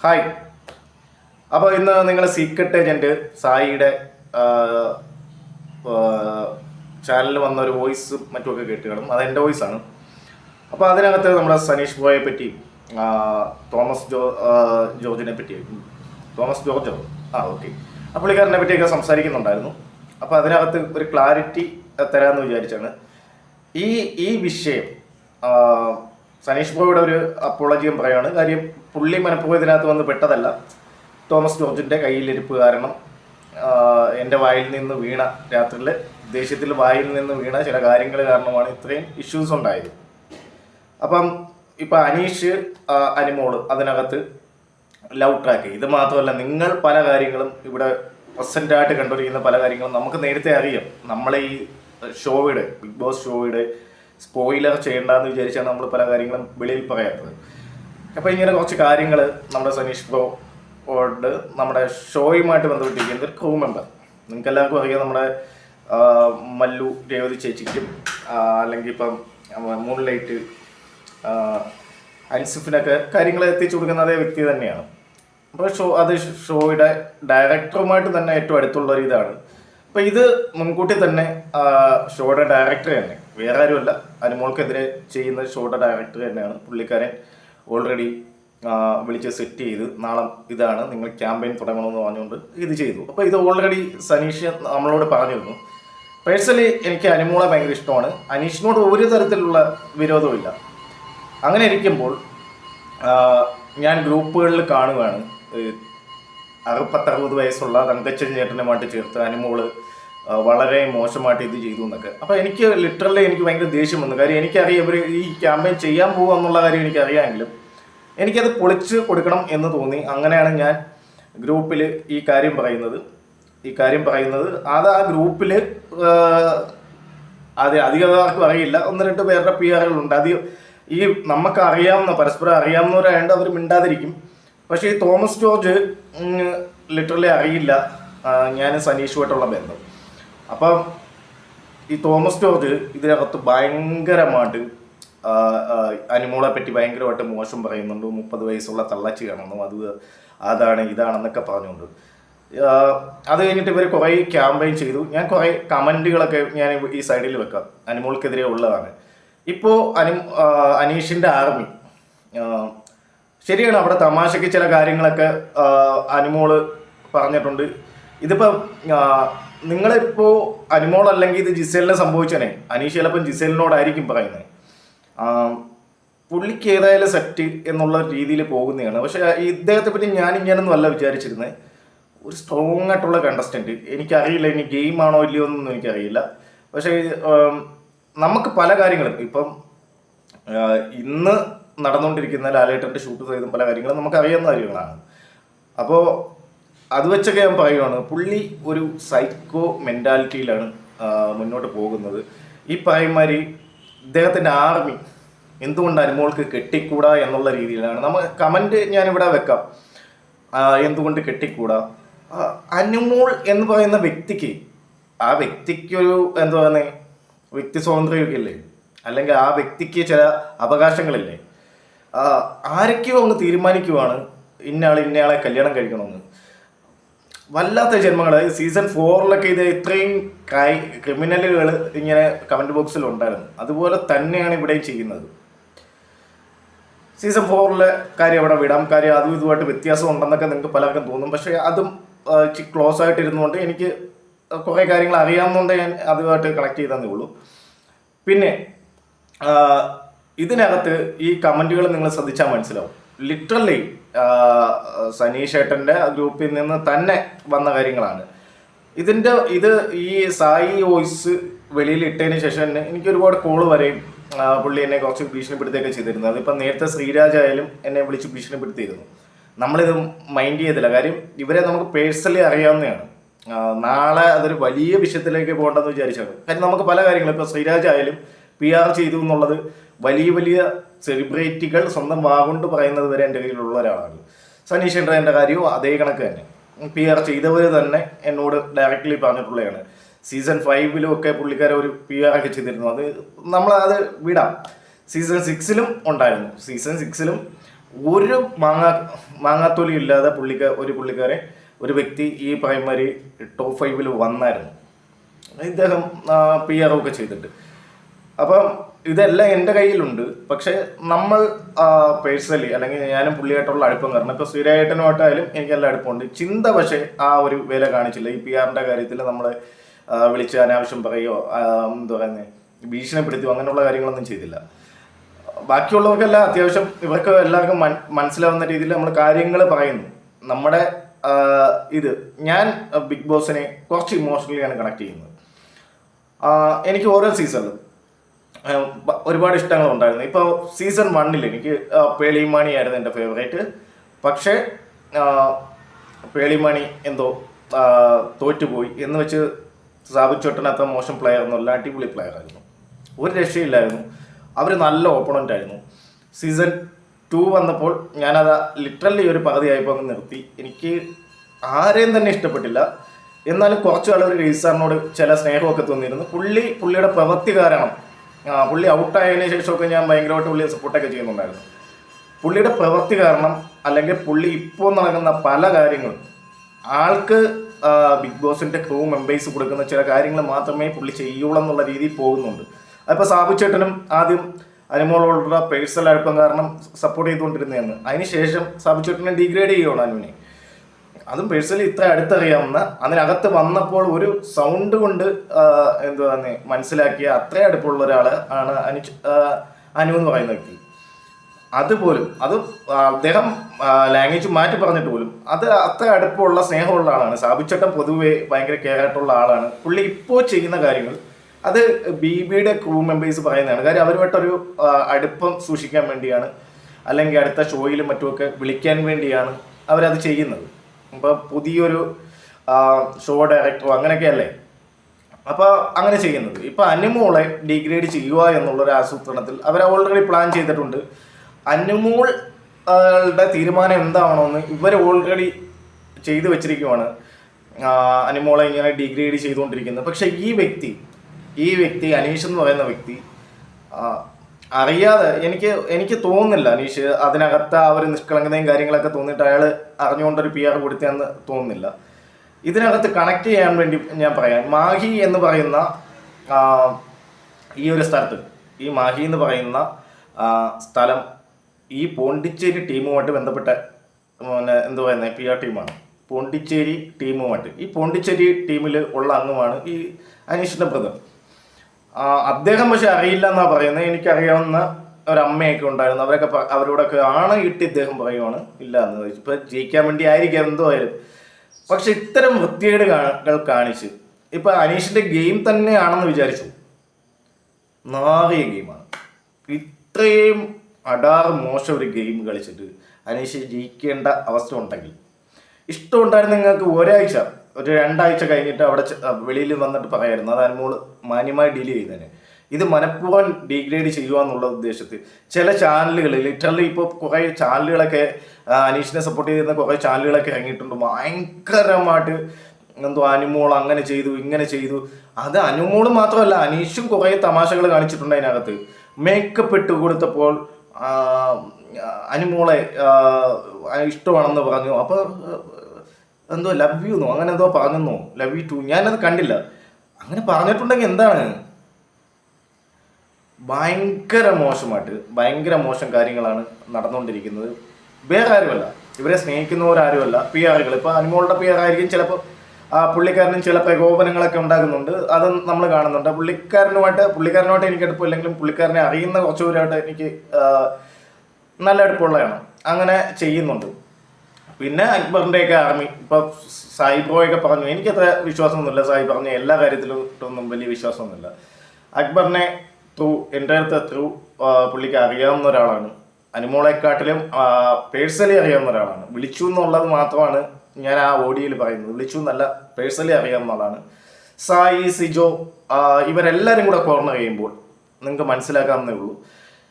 Hi. അപ്പോൾ ഇന്ന് നിങ്ങൾ സീക്രട്ട് ഏജന്റ് സായിയുടെ ചാനലിൽ വന്ന ഒരു വോയിസ് മറ്റുമൊക്കെ കേട്ട് കാണും. അത് എന്റെ വോയിസാണ് അപ്പോൾ അതിനകത്ത് നമ്മുടെ സനീഷ് ബോയെ പറ്റി തോമസ് ജോ ജോർജിനെ പറ്റി തോമസ് ജോർജോ? ആ ഓക്കെ ആ പുള്ളിക്കാരനെ പറ്റിയൊക്കെ സംസാരിക്കുന്നുണ്ടായിരുന്നു. അപ്പോൾ അതിനകത്ത് ഒരു ക്ലാരിറ്റി തരാമെന്ന് വിചാരിച്ചാണ്. ഈ ഈ വിഷയം സനീഷ് ബ്രോയുടെ ഒരു അപ്പോളജിയും പറയാണ് കാര്യം പുള്ളി മനഃപൂർവം ഇതിനകത്ത് വന്ന് പെട്ടതല്ല. തോമസ് ജോർജിന്റെ കയ്യിലിരിപ്പ് കാരണം എന്റെ വായിൽ നിന്ന് വീണ രാത്രിയിൽ ദേഷ്യത്തിൽ വായിൽ നിന്ന് വീണ ചില കാര്യങ്ങൾ കാരണമാണ് ഇത്രയും ഇഷ്യൂസ് ഉണ്ടായത്. അപ്പം ഇപ്പം അനീഷ് അനിമോൾ അതിനകത്ത് ലവ് ട്രാക്ക് ഇത് മാത്രമല്ല നിങ്ങൾ പല കാര്യങ്ങളും ഇവിടെ പ്രസന്റ് ആയിട്ട് കണ്ടുപിടിക്കുന്ന പല കാര്യങ്ങളും നമുക്ക് നേരത്തെ അറിയാം. നമ്മളെ ഈ ഷോയുടെ ബിഗ് ബോസ് ഷോയുടെ സ്പോയിലർ ചെയ്യേണ്ടെന്ന് വിചാരിച്ചാണ് നമ്മൾ പല കാര്യങ്ങളും വെളിയിൽ പറയാത്തത്. അപ്പോൾ ഇങ്ങനെ കുറച്ച് കാര്യങ്ങൾ നമ്മുടെ സനീഷ് ബ്രോ ഓട് നമ്മുടെ ഷോയുമായിട്ട് ബന്ധപ്പെട്ടിരിക്കുന്ന ഒരു ക്രൂ മെമ്പർ നിങ്ങൾക്ക് എല്ലാവർക്കും അറിയാം നമ്മുടെ മല്ലു രേവതി ചേച്ചിക്കും അല്ലെങ്കിൽ ഇപ്പം മൂൺ ലൈറ്റ് അൻസിഫിനൊക്കെ കാര്യങ്ങൾ എത്തിച്ചു കൊടുക്കുന്ന അതേ വ്യക്തി തന്നെയാണ്. അപ്പോൾ ഷോ അത് ഷോയുടെ ഡയറക്ടറുമായിട്ട് തന്നെ ഏറ്റവും അടുത്തുള്ള ഒരു ഇതാണ്. അപ്പോൾ ഇത് മുൻകൂട്ടി തന്നെ ഷോയുടെ ഡയറക്ടർ തന്നെ. വേറെ ആരുമല്ല അനുമോൾക്കെതിരെ ചെയ്യുന്ന ഷോട്ട് ഡയറക്ടർ തന്നെയാണ്. പുള്ളിക്കാരൻ ഓൾറെഡി വിളിച്ച് സെറ്റ് ചെയ്ത് നാളെ ഇതാണ് നിങ്ങൾ ക്യാമ്പയിൻ തുടങ്ങണമെന്ന് പറഞ്ഞുകൊണ്ട് ഇത് ചെയ്തു. അപ്പോൾ ഇത് ഓൾറെഡി സനീഷ് നമ്മളോട് പറഞ്ഞിരുന്നു. പേഴ്സണലി എനിക്ക് അനുമോളെ ഭയങ്കര ഇഷ്ടമാണ്. അനീഷിനോട് ഒരു തരത്തിലുള്ള വിരോധമില്ല അങ്ങനെ ഇരിക്കുമ്പോൾ ഞാൻ ഗ്രൂപ്പുകളിൽ കാണുകയാണ്. അറുപത്തറുപത് വയസ്സുള്ള തങ്കച്ചൻ ചേട്ടനുമായിട്ട് ചേർത്ത് അനുമോൾ വളരെ മോശമായിട്ട് ഇത് ചെയ്തു എന്നൊക്കെ. അപ്പോൾ എനിക്ക് ലിറ്ററലി എനിക്ക് ഭയങ്കര ദേഷ്യം വന്നു. കാര്യം എനിക്കറിയാം ഇവർ ഈ ക്യാമ്പയിൻ ചെയ്യാൻ പോകുക എന്നുള്ള കാര്യം എനിക്കറിയാമെങ്കിലും എനിക്കത് പൊളിച്ച് കൊടുക്കണം എന്ന് തോന്നി. അങ്ങനെയാണ് ഞാൻ ഗ്രൂപ്പിൽ ഈ കാര്യം പറയുന്നത്. ഈ കാര്യം പറയുന്നത്. അത് ആ ഗ്രൂപ്പിൽ അത് അധികമാർക്കും അറിയില്ല. ഒന്ന് രണ്ട് പേരുടെ പി ആറുകളുണ്ട് അത് ഈ നമുക്ക് അറിയാവുന്ന പരസ്പരം അറിയാവുന്നവരായതുകൊണ്ട് അവർ മിണ്ടാതിരിക്കും. പക്ഷേ ഈ തോമസ് ജോർജ് ലിറ്ററലി അറിയില്ല. ഞാൻ സനീഷുമായിട്ടുള്ള ബന്ധം. അപ്പം ഈ തോമസ് ജോർജ് ഇതിനകത്ത് ഭയങ്കരമായിട്ട് അനുമോളെ പറ്റി ഭയങ്കരമായിട്ട് മോശം പറയുന്നുണ്ട്. മുപ്പത് വയസ്സുള്ള തള്ളച്ചി കാണുന്നു അത് അതാണ് ഇതാണെന്നൊക്കെ പറഞ്ഞുകൊണ്ട്. അത് കഴിഞ്ഞിട്ട് ഇവർ കുറേ ക്യാമ്പയിൻ ചെയ്തു. ഞാൻ കുറേ കമന്റുകളൊക്കെ ഞാൻ ഈ സൈഡിൽ വെക്കാം. അനുമോൾക്കെതിരെ ഉള്ളതാണ്. ഇപ്പോൾ അനു അനീഷിന്റെ ആർമി ശരിയാണ് അവിടെ തമാശയ്ക്ക് ചില കാര്യങ്ങളൊക്കെ അനുമോൾ പറഞ്ഞിട്ടുണ്ട്. ഇതിപ്പോൾ നിങ്ങളിപ്പോൾ അനുമോൾ അല്ലെങ്കിൽ ഇത് ജിസേലിനെ സംഭവിച്ചനെ? അനീഷ് ചിലപ്പം ജിസേലിനോടായിരിക്കും പറയുന്നത് പുള്ളിക്ക് ഏതായാലും സെറ്റ് എന്നുള്ള രീതിയിൽ പോകുന്നതാണ്. പക്ഷേ ഇദ്ദേഹത്തെ പറ്റി ഞാൻ ഇങ്ങനൊന്നും അല്ല വിചാരിച്ചിരുന്നത് ഒരു സ്ട്രോങ് ആയിട്ടുള്ള കണ്ടസ്റ്റന്റ് എനിക്കറിയില്ല ഇനി ഗെയിം ആണോ ഇല്ലയോ എന്നൊന്നും എനിക്കറിയില്ല. പക്ഷേ നമുക്ക് പല കാര്യങ്ങളും ഇപ്പം ഇന്ന് നടന്നുകൊണ്ടിരിക്കുന്ന ലാലേട്ടന്റെ ഷൂട്ട് ചെയ്ത പല കാര്യങ്ങളും നമുക്ക് അറിയാവുന്ന കാര്യങ്ങളാണ്. അപ്പോൾ അത് വെച്ചൊക്കെ ഞാൻ പറയുവാണ്. പുള്ളി ഒരു സൈക്കോ മെന്റാലിറ്റിയിലാണ് മുന്നോട്ട് പോകുന്നത്. ഈ പറയുമാതിരി ഇദ്ദേഹത്തിന്റെ ആർമി എന്തുകൊണ്ട് അനുമോൾക്ക് കെട്ടിക്കൂടാ എന്നുള്ള രീതിയിലാണ്. നമ്മൾ കമന്റ് ഞാനിവിടെ വെക്കാം. എന്തുകൊണ്ട് കെട്ടിക്കൂടാ? അനുമോൾ എന്ന് പറയുന്ന വ്യക്തിക്ക് ആ വ്യക്തിക്കൊരു എന്താ പറയുന്നത് വ്യക്തി സ്വാതന്ത്ര്യമൊക്കെ ഇല്ലേ അല്ലെങ്കിൽ ആ വ്യക്തിക്ക് ചില അവകാശങ്ങളില്ലേ? ആരൊക്കെയോ ഒന്ന് തീരുമാനിക്കുവാണ് ഇന്നയാൾ ഇന്നയാളെ കല്യാണം കഴിക്കണമെന്ന്. വല്ലാത്ത ജന്മങ്ങൾ സീസൺ ഫോറിലൊക്കെ ഇത് ഇത്രയും ക്രൈ ക്രിമിനലുകൾ ഇങ്ങനെ കമന്റ് ബോക്സിൽ ഉണ്ടായിരുന്നു. അതുപോലെ തന്നെയാണ് ഇവിടെയും ചെയ്യുന്നത്. സീസൺ ഫോറിലെ കാര്യം അവിടെ വിടാം. കാര്യം അതും ഇതുമായിട്ട് വ്യത്യാസം ഉണ്ടെന്നൊക്കെ നിങ്ങൾക്ക് പലർക്കും തോന്നും. പക്ഷേ അതും ക്ലോസ് ആയിട്ടിരുന്നുകൊണ്ട് എനിക്ക് കുറേ കാര്യങ്ങൾ അറിയാവുന്നതുകൊണ്ട് ഞാൻ അതുമായിട്ട് കണക്ട് ചെയ്തതേ ഉള്ളൂ. പിന്നെ ഇതിനകത്ത് ഈ കമന്റുകൾ നിങ്ങൾ ശ്രദ്ധിച്ചാൽ മനസ്സിലാവും. ലിറ്ററലി സനീഷ് ഏട്ടന്റെ ഗ്രൂപ്പിൽ നിന്ന് തന്നെ വന്ന കാര്യങ്ങളാണ്. ഇതിന്റെ ഇത് ഈ സായി വോയിസ് വെളിയിൽ ഇട്ടതിന് ശേഷം തന്നെ എനിക്ക് ഒരുപാട് കോൾ വരെയും പുള്ളി എന്നെ കുറച്ച് ഭീഷണിപ്പെടുത്തുകയൊക്കെ ചെയ്തിരുന്നു. അതിപ്പം നേരത്തെ ശ്രീരാജ് ആയാലും എന്നെ വിളിച്ച് ഭീഷണിപ്പെടുത്തിയിരുന്നു. നമ്മളിത് മൈൻഡ് ചെയ്തില്ല. കാര്യം ഇവരെ നമുക്ക് പേഴ്സണലി അറിയാവുന്നതാണ്. നാളെ അതൊരു വലിയ വിഷയത്തിലേക്ക് പോകേണ്ടതെന്ന് വിചാരിച്ചാണ്. കാര്യം നമുക്ക് പല കാര്യങ്ങളും ഇപ്പോൾ ശ്രീരാജ് ആയാലും പി ആർ ചെയ്തു എന്നുള്ളത് വലിയ വലിയ സെലിബ്രിറ്റികൾ സ്വന്തം വാഗുണ്ട് പറയുന്നത് വരെ എന്റെ കയ്യിലുള്ള ഒരാളാണ്. സനീഷ് എന്റെ കാര്യവും അതേ കണക്ക് തന്നെ. പി ആർ ചെയ്തവർ തന്നെ എന്നോട് ഡയറക്റ്റ്ലി പറഞ്ഞിട്ടുള്ളതാണ് സീസൺ ഫൈവിലും ഒക്കെ പുള്ളിക്കാരെ ഒരു പി ആർ ഒക്കെ ചെയ്തിരുന്നു. അത് നമ്മളത് വിടാം. സീസൺ സിക്സിലും ഉണ്ടായിരുന്നു. സീസൺ സിക്സിലും ഒരു മാങ്ങ മാങ്ങാത്തൊലി ഇല്ലാതെ പുള്ളിക്ക ഒരു പുള്ളിക്കാരെ ഒരു വ്യക്തി ഈ പ്രൈമറി ടോപ്പ് ഫൈവിൽ വന്നായിരുന്നു. ഇദ്ദേഹം പി ആർ ഒക്കെ ചെയ്തിട്ട് അപ്പം ഇതെല്ലാം എന്റെ കയ്യിലുണ്ട്. പക്ഷെ നമ്മൾ പേഴ്സണലി അല്ലെങ്കിൽ ഞാനും പുള്ളിയായിട്ടുള്ള അടുപ്പം കാരണം ഇപ്പോൾ എനിക്ക് എല്ലാം അടുപ്പമുണ്ട്. ചിന്ത പക്ഷേ ആ ഒരു വില കാണിച്ചില്ല. ഈ പി ആറിന്റെ കാര്യത്തിൽ നമ്മൾ വിളിച്ച് അനാവശ്യം പറയുകയോ ആ, എന്താ പറയുന്നത് ഭീഷണിപ്പെടുത്തിയോ അങ്ങനെയുള്ള കാര്യങ്ങളൊന്നും ചെയ്തില്ല. ബാക്കിയുള്ളവർക്കെല്ലാം അത്യാവശ്യം ഇവർക്ക് എല്ലാവർക്കും മനസ്സിലാവുന്ന രീതിയിൽ നമ്മൾ കാര്യങ്ങൾ പറയുന്നു. നമ്മുടെ ഇത് ഞാൻ ബിഗ് ബോസിനെ കുറച്ച് ഇമോഷണലിയാണ് കണക്ട് ചെയ്യുന്നത്. എനിക്ക് ഓരോ സീസണിലും ഒരുപാട് ഇഷ്ടങ്ങളുണ്ടായിരുന്നു ഇപ്പോൾ സീസൺ വണ്ണിൽ എനിക്ക് ആ, പേളിമാണി ആയിരുന്നു എന്റെ ഫേവറേറ്റ് പക്ഷേ പേളിമാണി എന്തോ തോറ്റുപോയി എന്ന് വെച്ച് അത്ര മോശം പ്ലെയർ ഒന്നുമല്ല അടിപൊളി പ്ലെയർ ആയിരുന്നു. ഒരു രക്ഷയില്ലായിരുന്നു. അവർ നല്ല ഓപ്പണന്റ് ആയിരുന്നു. സീസൺ ടു വന്നപ്പോൾ ഞാനത് ലിറ്ററലി ഒരു പകുതിയായപ്പോൾ അങ്ങ് നിർത്തി. എനിക്ക് ആരെയും തന്നെ ഇഷ്ടപ്പെട്ടില്ല. എന്നാലും കുറച്ചു കാലം ഒരു റീസാറിനോട് ചില സ്നേഹമൊക്കെ തോന്നിയിരുന്നു. പുള്ളി പുള്ളിയുടെ പ്രവൃത്തി കാരണം പുള്ളി ഔട്ടായതിനു ശേഷമൊക്കെ ഞാൻ ഭയങ്കരമായിട്ട് പുള്ളിയെ സപ്പോർട്ടൊക്കെ ചെയ്യുന്നുണ്ടായിരുന്നു. പുള്ളിയുടെ പ്രവൃത്തി കാരണം അല്ലെങ്കിൽ പുള്ളി ഇപ്പോൾ നടക്കുന്ന പല കാര്യങ്ങളും ആൾക്ക് ബിഗ് ബോസിന്റെ ക്രൂ മെമ്പേഴ്സ് കൊടുക്കുന്ന ചില കാര്യങ്ങൾ മാത്രമേ പുള്ളി ചെയ്യുള്ളൂ എന്നുള്ള രീതിയിൽ പോകുന്നുണ്ട്. അതിപ്പോൾ സാബു ചേട്ടനും ആദ്യം അനുമോളോടുള്ള പേഴ്സണൽ അടുപ്പം കാരണം സപ്പോർട്ട് ചെയ്തുകൊണ്ടിരുന്നതെന്ന്. അതിനുശേഷം സാബു ചേട്ടനെ ഡിഗ്രേഡ് ചെയ്യുകയാണ് അനുവിനെ. അതും പേഴ്സണലി ഇത്ര അടുത്തറിയാവുന്ന അതിനകത്ത് വന്നപ്പോൾ ഒരു സൗണ്ട് കൊണ്ട് എന്തുവാ മനസ്സിലാക്കിയ അത്ര അടുപ്പുള്ള ഒരാൾ ആണ് അനു അനു എന്ന് പറയുന്ന വ്യക്തി. അതുപോലും അത് അദ്ദേഹം ലാംഗ്വേജ് മാറ്റി പറഞ്ഞിട്ട് പോലും അത് അത്ര അടുപ്പമുള്ള സ്നേഹമുള്ള ആളാണ്. സാബിച്ചട്ടം പൊതുവെ ഭയങ്കര കെയർ ആയിട്ടുള്ള ആളാണ്. പുള്ളി ഇപ്പോൾ ചെയ്യുന്ന കാര്യങ്ങൾ അത് ബി ബിയുടെ ക്രൂ മെമ്പേഴ്സ് പറയുന്നതാണ്. കാര്യം അവരുമായിട്ടൊരു അടുപ്പം സൂക്ഷിക്കാൻ വേണ്ടിയാണ് അല്ലെങ്കിൽ അടുത്ത ഷോയിലും മറ്റുമൊക്കെ വിളിക്കാൻ വേണ്ടിയാണ് അവരത് ചെയ്യുന്നത്. അപ്പോൾ പുതിയൊരു ഷോ ഡയറക്ടറോ അങ്ങനെയൊക്കെയല്ലേ? അപ്പോൾ അങ്ങനെ ചെയ്യുന്നത്. ഇപ്പൊ അനുമോളെ ഡിഗ്രേഡ് ചെയ്യുക എന്നുള്ളൊരു ആസൂത്രണത്തിൽ അവർ ഓൾറെഡി പ്ലാൻ ചെയ്തിട്ടുണ്ട്. അനുമോൾ ളുടെ തീരുമാനം എന്താവണമെന്ന് ഇവർ ഓൾറെഡി ചെയ്തു വെച്ചിരിക്കുവാണ്. അനുമോളെ ഇങ്ങനെ ഡിഗ്രേഡ് ചെയ്തുകൊണ്ടിരിക്കുന്നത്. പക്ഷെ ഈ വ്യക്തി ഈ വ്യക്തി അനീഷ് എന്ന് പറയുന്ന വ്യക്തി അറിയാതെ എനിക്ക് എനിക്ക് തോന്നുന്നില്ല അനീഷ്. അതിനകത്ത് ആ ഒരു നിഷ്കളങ്കതയും കാര്യങ്ങളൊക്കെ തോന്നിയിട്ട് അയാൾ അറിഞ്ഞുകൊണ്ടൊരു പി ആർ കൊടുത്തതെന്ന് തോന്നുന്നില്ല. ഇതിനകത്ത് കണക്ട് ചെയ്യാൻ വേണ്ടി ഞാൻ പറയാം. മാഹി എന്ന് പറയുന്ന ഈ ഒരു സ്ഥലത്ത് ഈ മാഹി എന്ന് പറയുന്ന സ്ഥലം ഈ പോണ്ടിച്ചേരി ടീമുമായിട്ട് ബന്ധപ്പെട്ട പിന്നെ എന്താ പറയുന്നത് പി ആർ ടീമാണ്. പോണ്ടിച്ചേരി ടീമുമായിട്ട്. ഈ പോണ്ടിച്ചേരി ടീമിൽ ഉള്ള അംഗമാണ് ഈ അനീഷിന്റെ ബ്രദർ അദ്ദേഹം പക്ഷെ അറിയില്ല എന്നാ പറയുന്നത്. എനിക്കറിയാവുന്ന ഒരമ്മയൊക്കെ ഉണ്ടായിരുന്നു. അവരൊക്കെ അവരോടൊക്കെ ആണ് ഇട്ട് ഇദ്ദേഹം പറയുവാണ് ഇല്ല എന്ന് ഇപ്പൊ ജയിക്കാൻ വേണ്ടി ആയിരിക്കാം എന്തോ ആയാലും പക്ഷെ ഇത്തരം വൃത്തികേടുകൾ കാണിച്ച് ഇപ്പൊ അനീഷിന്റെ ഗെയിം തന്നെയാണെന്ന് വിചാരിച്ചു. നാറിയ ഗെയിമാണ്. ഇത്രയും അടാർ മോശം ഒരു ഗെയിം കളിച്ചിട്ട് അനീഷ് ജയിക്കേണ്ട അവസ്ഥ ഉണ്ടെങ്കിൽ. ഇഷ്ടമുണ്ടായിരുന്നു നിങ്ങൾക്ക് ഒരാഴ്ച ഒരു രണ്ടാഴ്ച കഴിഞ്ഞിട്ട് അവിടെ വെളിയിൽ വന്നിട്ട് പറയായിരുന്നു. അത് മോൾ മാന്യമായി ഡീൽ ചെയ്തതിന് ഇത് മനഃപൂർവം ഡീഗ്രേഡ് ചെയ്യുക എന്നുള്ള ഉദ്ദേശത്തിൽ. ചില ചാനലുകൾ ലിറ്ററലി ഇപ്പോൾ കുറേ ചാനലുകളൊക്കെ അനീഷിനെ സപ്പോർട്ട് ചെയ്യുന്ന കുറേ ചാനലുകളൊക്കെ ഇറങ്ങിയിട്ടുണ്ട്. ഭയങ്കരമായിട്ട് എന്തോ അനുമോൾ അങ്ങനെ ചെയ്തു ഇങ്ങനെ ചെയ്തു. അത് അനുമോൾ മാത്രമല്ല അനീഷും കുറേ തമാശകൾ കാണിച്ചിട്ടുണ്ട് അതിനകത്ത്. മേക്കപ്പ് ഇട്ട് കൊടുത്തപ്പോൾ അനുമോളെ ഇഷ്ടമാണെന്ന് പറഞ്ഞു. അപ്പോൾ എന്തോ ലവ് യു എന്നോ അങ്ങനെ എന്തോ പറഞ്ഞെന്നോ ലവ് യു ടു ഞാനത് കണ്ടില്ല. അങ്ങനെ പറഞ്ഞിട്ടുണ്ടെങ്കിൽ എന്താണ്? ഭയങ്കര മോശമായിട്ട് ഭയങ്കര മോശം കാര്യങ്ങളാണ് നടന്നുകൊണ്ടിരിക്കുന്നത്. വേറെ ആരുമല്ല. ഇവരെ സ്നേഹിക്കുന്നവരാരുമല്ല. പി ആറുകൾ ഇപ്പോൾ അനുമോളുടെ പി ആറായിരിക്കും ചിലപ്പോൾ ആ പുള്ളിക്കാരനും ചില പ്രകോപനങ്ങളൊക്കെ ഉണ്ടാകുന്നുണ്ട്. അത് നമ്മൾ കാണുന്നുണ്ട്. പുള്ളിക്കാരനുമായിട്ട് പുള്ളിക്കാരനുമായിട്ട് എനിക്ക് അടുപ്പമില്ലെങ്കിലും പുള്ളിക്കാരനെ അറിയുന്ന കുറച്ചുപേരായിട്ട് എനിക്ക് നല്ല അടുപ്പമുള്ളതാണ്. അങ്ങനെ ചെയ്യുന്നുണ്ട്. പിന്നെ അക്ബറിന്റെയൊക്കെ ആർമി ഇപ്പൊ സായിബ്രോയൊക്കെ പറഞ്ഞു എനിക്കത്ര വിശ്വാസമൊന്നുമില്ല സായി പറഞ്ഞു എല്ലാ കാര്യത്തിലോട്ടൊന്നും വലിയ വിശ്വാസമൊന്നുമില്ല. അക്ബറിനെ ത്രൂ എന്റെ അടുത്ത് ത്രൂ പുള്ളിക്ക് അറിയാവുന്ന ഒരാളാണ്. അനുമോളെക്കാട്ടിലും പേഴ്സണലി അറിയാവുന്ന ഒരാളാണ്. വിളിച്ചു എന്നുള്ളത് മാത്രമാണ് ഞാൻ ആ ഓഡിയോയിൽ പറയുന്നത്. വിളിച്ചു എന്നല്ല പേഴ്സണലി അറിയാവുന്ന ആളാണ്. സായി സിജോ ഇവരെല്ലാവരും കൂടെ കോർണർ ചെയ്യുമ്പോൾ നിങ്ങൾക്ക് മനസ്സിലാക്കാവുന്നേ ഉള്ളൂ.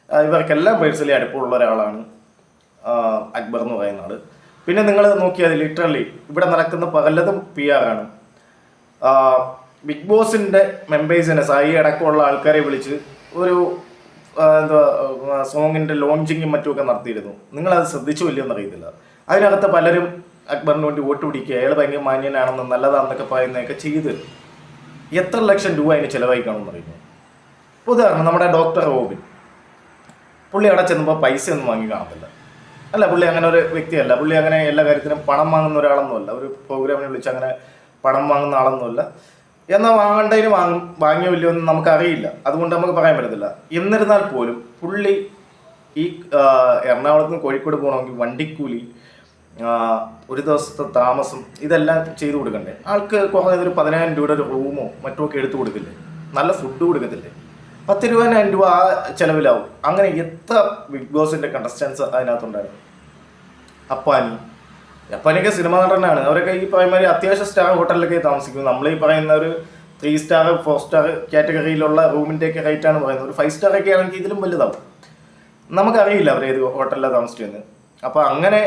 ഇവർക്കെല്ലാം പേഴ്സണലി അടുപ്പമുള്ള ഒരാളാണ് അക്ബർ എന്ന് പറയുന്ന പിന്നെ നിങ്ങൾ നോക്കിയാൽ ലിറ്ററലി ഇവിടെ നടക്കുന്ന പലതും പി ആണ്. ബിഗ് ബോസിന്റെ മെമ്പേഴ്സിനെ സായി അടക്കമുള്ള ആൾക്കാരെ വിളിച്ച് ഒരു എന്താ സോങ്ങിന്റെ ലോഞ്ചിങ്ങും മറ്റുമൊക്കെ നടത്തിയിരുന്നു. നിങ്ങളത് ശ്രദ്ധിച്ചു ഇല്ലയോ എന്നറിയത്തില്ല അതിനകത്ത് പലരും അക്ബറിന് വേണ്ടി വോട്ട് പിടിക്കുക അയാൾ ഭയങ്കര മാന്യനാണെന്ന് നല്ലതാണെന്നൊക്കെ പറയുന്നതൊക്കെ ചെയ്ത് എത്ര ലക്ഷം രൂപ അതിന് ചിലവായി കാണുമെന്ന് അറിയുന്നു ഉദാഹരണം നമ്മുടെ ഡോക്ടർ റോബിൻ. പുള്ളി അവിടെ ചെന്നപ്പോൾ പൈസ ഒന്നും വാങ്ങി കാണത്തില്ല. അല്ല പുള്ളി അങ്ങനെ ഒരു വ്യക്തിയല്ല. പുള്ളി അങ്ങനെ എല്ലാ കാര്യത്തിനും പണം വാങ്ങുന്ന ഒരാളൊന്നുമല്ല. ഒരു പ്രോഗ്രാമിനെ വിളിച്ച് അങ്ങനെ പണം വാങ്ങുന്ന ആളൊന്നുമല്ല. എന്നാൽ വാങ്ങേണ്ടതിന് വാങ്ങും വാങ്ങിയോ ഇല്ലയോ എന്ന് നമുക്കറിയില്ല. അതുകൊണ്ട് നമുക്ക് പറയാൻ പറ്റത്തില്ല. എന്നിരുന്നാൽ പോലും പുള്ളി ഈ എറണാകുളത്ത് നിന്ന് കോഴിക്കോട് പോകണമെങ്കിൽ വണ്ടിക്കൂലി ഒരു ദിവസത്തെ താമസം ഇതെല്ലാം ചെയ്തു കൊടുക്കണ്ടേ? ആൾക്ക് കുറഞ്ഞതൊരു പതിനായിരം രൂപയുടെ ഒരു റൂമോ മറ്റോ ഒക്കെ എടുത്തു കൊടുക്കില്ലേ? നല്ല ഫുഡ് കൊടുക്കത്തില്ലേ? പത്ത് രൂപ ആ ചെലവിലാവും. അങ്ങനെ എത്ര ബിഗ് ബോസിന്റെ കണ്ടസ്റ്റൻസ് അതിനകത്തുണ്ടായിരുന്നു? അപ്പാനി. അപ്പാനിയൊക്കെ സിനിമ നടനാണ്. അവരൊക്കെ ഈ പറയുന്ന അത്യാവശ്യ സ്റ്റാർ ഹോട്ടലിലൊക്കെ താമസിക്കുന്നത് നമ്മൾ ഈ പറയുന്ന ഒരു ത്രീ സ്റ്റാർ ഫോർ സ്റ്റാർ കാറ്റഗറിയിലുള്ള റൂമിന്റെ ഒക്കെ റേറ്റ് ആണ് പറയുന്നത്. ഒരു ഫൈവ് സ്റ്റാർ ഒക്കെ ആണെങ്കിൽ ഇതിലും വലുതാവും. നമുക്കറിയില്ല അവർ ഏത് ഹോട്ടലിലാണ് താമസിച്ചിരുന്നത് അപ്പോൾ അങ്ങനെ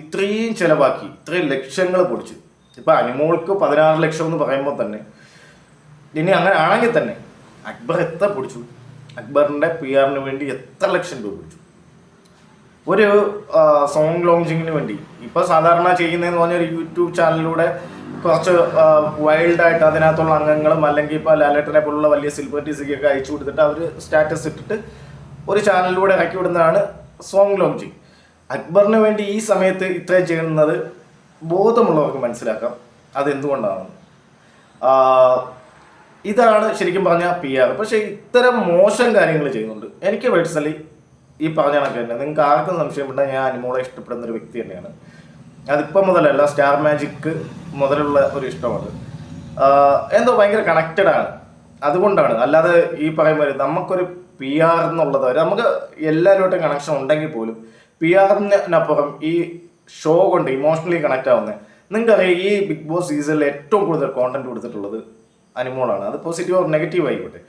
ഇത്രയും ചിലവാക്കി ഇത്രയും ലക്ഷങ്ങൾ പൊടിച്ചു. ഇപ്പൊ അനിമോൾക്ക് പതിനാറ് ലക്ഷം എന്ന് പറയുമ്പോൾ തന്നെ ഇനി അങ്ങനെ ആണെങ്കിൽ തന്നെ അക്ബർ എത്ര പൊടിച്ചു? അക്ബറിന്റെ പി ആറിന് വേണ്ടി എത്ര ലക്ഷം രൂപ പൊടിച്ചു? ഒരു സോങ് ലോഞ്ചിങ്ങിന് വേണ്ടി. ഇപ്പൊ സാധാരണ ചെയ്യുന്നതെന്ന് പറഞ്ഞ ഒരു യൂട്യൂബ് ചാനലിലൂടെ കുറച്ച് വൈൽഡായിട്ട് അതിനകത്തുള്ള അംഗങ്ങളും അല്ലെങ്കിൽ ഇപ്പോൾ ലാലേട്ടനെ പോലുള്ള വലിയ സെലിബ്രിറ്റീസൊക്കെ അയച്ചു കൊടുത്തിട്ട് അവർ സ്റ്റാറ്റസ് ഇട്ടിട്ട് ഒരു ചാനലിലൂടെ ഇറക്കി വിടുന്നതാണ് സോങ് ലോഞ്ചിങ് അക്ബറിന് വേണ്ടി ഈ സമയത്ത് ഇത്രയും ചെയ്യുന്നത് ബോധമുള്ളവർക്ക് മനസ്സിലാക്കാം. അതെന്തുകൊണ്ടാണ് ഇതാണ് ശരിക്കും പറഞ്ഞാൽ പി ആർ പക്ഷേ ഇത്തരം മോശം കാര്യങ്ങൾ ചെയ്യുന്നുണ്ട്. എനിക്ക് പേഴ്സണലി ഈ പറഞ്ഞ കണക്ക് തന്നെ. നിങ്ങൾക്ക് ആർക്കും സംശയമുണ്ട ഞാൻ അനിമോളെ ഇഷ്ടപ്പെടുന്ന ഒരു വ്യക്തി തന്നെയാണ്. അതിപ്പം മുതലല്ല സ്റ്റാർ മാജിക്ക് മുതലുള്ള ഒരു ഇഷ്ടമാണ്. എന്തോ ഭയങ്കര കണക്റ്റഡ് ആണ്. അതുകൊണ്ടാണ്. അല്ലാതെ ഈ പറയുമ്പോൾ നമുക്കൊരു പി ആർ എന്നുള്ളത് നമുക്ക് എല്ലാവരുമായിട്ടും കണക്ഷൻ ഉണ്ടെങ്കിൽ പോലും പി ആറിനപ്പുറം ഈ ഷോ കൊണ്ട് ഇമോഷണലി കണക്റ്റ് ആവുന്നത് നിങ്ങൾക്കറിയാം ഈ ബിഗ് ബോസ് സീസണിൽ ഏറ്റവും കൂടുതൽ കോണ്ടന്റ് കൊടുത്തിട്ടുള്ളത് അനിമോളാണ്. അത് പോസിറ്റീവ് ഓർ നെഗറ്റീവ് ആയിക്കോട്ടെ.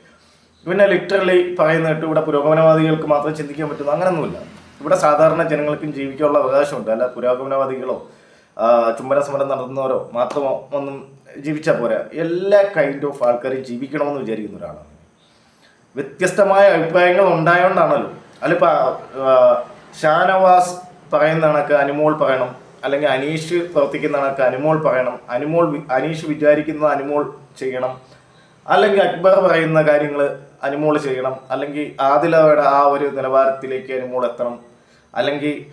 പിന്നെ ലിറ്ററലി പറയുന്ന കേട്ട് ഇവിടെ പുരോഗമനവാദികൾക്ക് മാത്രം ചിന്തിക്കാൻ പറ്റുന്ന അങ്ങനെയൊന്നുമില്ല ഇവിടെ സാധാരണ ജനങ്ങൾക്കും ജീവിക്കാനുള്ള അവകാശമുണ്ട്. അല്ല പുരോഗമനവാദികളോ ചുംബന സമരം നടത്തുന്നവരോ മാത്രമോ ഒന്നും ജീവിച്ചാൽ പോരാ. എല്ലാ കൈൻഡ് ഓഫ് ആൾക്കാരും ജീവിക്കണമെന്ന് വിചാരിക്കുന്ന ഒരാളാണ്. വ്യത്യസ്തമായ അഭിപ്രായങ്ങൾ ഉണ്ടായോണ്ടാണല്ലോ. അല്ലിപ്പോ ആ, ഷാനവാസ് പറയുന്ന കണക്ക് അനുമോൾ പറയണം. അല്ലെങ്കിൽ അനീഷ് പ്രവർത്തിക്കുന്ന കണക്ക് അനുമോൾ പറയണം. അനുമോൾ അനീഷ് വിചാരിക്കുന്നത് അനുമോൾ ചെയ്യണം. അല്ലെങ്കിൽ അക്ബർ പറയുന്ന കാര്യങ്ങൾ അനുമോൾ ചെയ്യണം. അല്ലെങ്കിൽ ആദിലയുടെ ആ ഒരു നിലവാരത്തിലേക്ക് അനുമോൾ എത്തണം. അല്ലെങ്കിൽ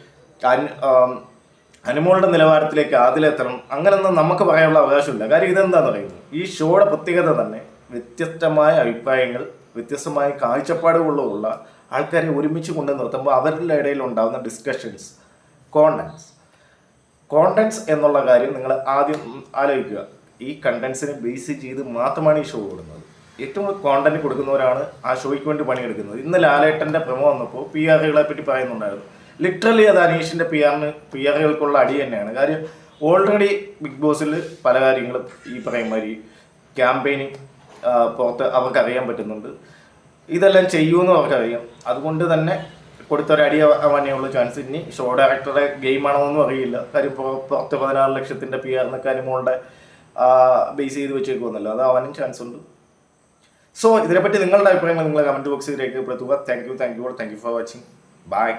അനുമോളുടെ നിലവാരത്തിലേക്ക് ആദിലെത്തണം അങ്ങനെയൊന്നും നമുക്ക് പറയാനുള്ള അവകാശമില്ല. കാര്യം ഇതെന്താന്ന് പറയുന്നത്? ഈ ഷോയുടെ പ്രത്യേകത തന്നെ വ്യത്യസ്തമായ അഭിപ്രായങ്ങൾ വ്യത്യസ്തമായ കാഴ്ചപ്പാടുകളുള്ള ആൾക്കാരെ ഒരുമിച്ച് കൊണ്ട് നിർത്തുമ്പോൾ അവരുടെ ഇടയിൽ ഉണ്ടാകുന്ന ഡിസ്കഷൻസ് കോണ്ടൻസ് കോണ്ടൻസ് എന്നുള്ള കാര്യം നിങ്ങൾ ആദ്യം ആലോചിക്കുക. ഈ കണ്ടൻസിനെ ബേസ് ചെയ്ത് മാത്രമാണ് ഈ ഷോ കൊടുക്കുന്നത് ഏറ്റവും കൂടുതൽ കോണ്ടന്റ് കൊടുക്കുന്നവരാണ് ആ ഷോയ്ക്ക് വേണ്ടി പണിയെടുക്കുന്നത്. ഇന്ന് ലാലേട്ടന്റെ പ്രമോ വന്നപ്പോൾ പി ആറുകളെ പറ്റി പറയുന്നുണ്ടായിരുന്നു. ലിറ്ററലി അത് അനീഷിന്റെ പി ആറിന് പി ആറുകൾക്കുള്ള അടി തന്നെയാണ്. കാര്യം ഓൾറെഡി ബിഗ് ബോസിൽ പല കാര്യങ്ങളും ഈ പറയുന്ന മാതിരി ക്യാമ്പയിനിങ് പുറത്ത് അവർക്കറിയാൻ പറ്റുന്നുണ്ട്. ഇതെല്ലാം ചെയ്യുമെന്ന് അവർക്കറിയാം. അതുകൊണ്ട് തന്നെ കൊടുത്തൊരടി ആവാനേ ഉള്ളൂ ചാൻസ് ഇനി ഷോ ഡയറക്ടറുടെ ഗെയിം ആണോന്നും അറിയില്ല. കാര്യം ഇപ്പോൾ പത്ത് പതിനാറ് ലക്ഷത്തിന്റെ പി ആർ എന്നൊക്കെ അനുമോളുടെ ബേസ് ചെയ്ത് വെച്ചേക്കുമെന്നല്ലോ അത് ആവാനും ചാൻസ് ഉണ്ട്. സോ ഇതിനെപ്പറ്റി നിങ്ങളുടെ അഭിപ്രായങ്ങൾ നിങ്ങൾ കമന്റ് ബോക്സിൽ രേഖപ്പെടുത്തുക. Thank you thank you thank you for watching bye